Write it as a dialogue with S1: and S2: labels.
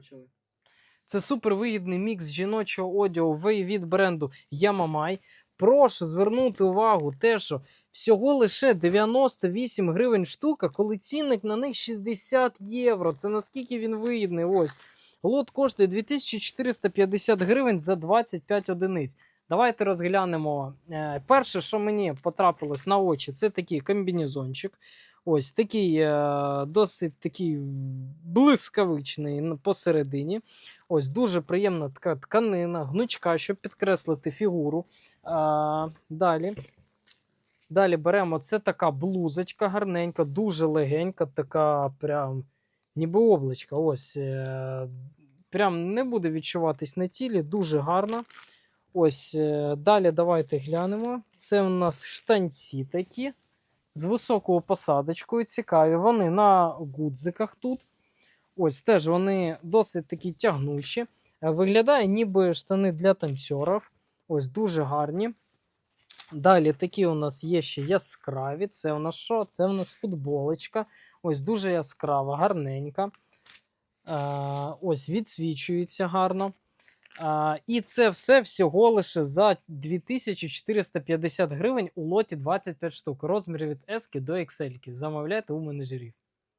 S1: почали.
S2: Це супервигідний мікс жіночого одягу від бренду Yamamai. Прошу звернути увагу, те, що всього лише 98 гривень штука, коли цінник на них 60 євро. Це наскільки він вигідний. Ось. Лот коштує 2450 гривень за 25 одиниць. Давайте розглянемо. Е, Перше, що мені потрапилось на очі, це такий комбінезончик. Ось такий е, досить такий блискавичний посередині. Ось дуже приємна така тканина, гнучка, щоб підкреслити фігуру. А, далі. Далі беремо це така блузочка гарненька, дуже легенька, така прям ніби облачка. Ось е, прям не буде відчуватись на тілі, дуже гарна. Ось е, далі давайте глянемо. Це у нас штанці такі з високою посадочкою. Цікаві. Вони на гудзиках тут. Ось теж вони досить такі тягнучі. Е, Виглядає ніби штани для танцьорів. Ось дуже гарні. Далі такі у нас є ще яскраві. Це у нас що? Це у нас футболочка. Ось дуже яскрава, гарненька. Е, ось відсвічується гарно. І це все всього лише за 2450 гривень у лоті 25 штук. Розмір від S до XL. Замовляйте у менеджерів.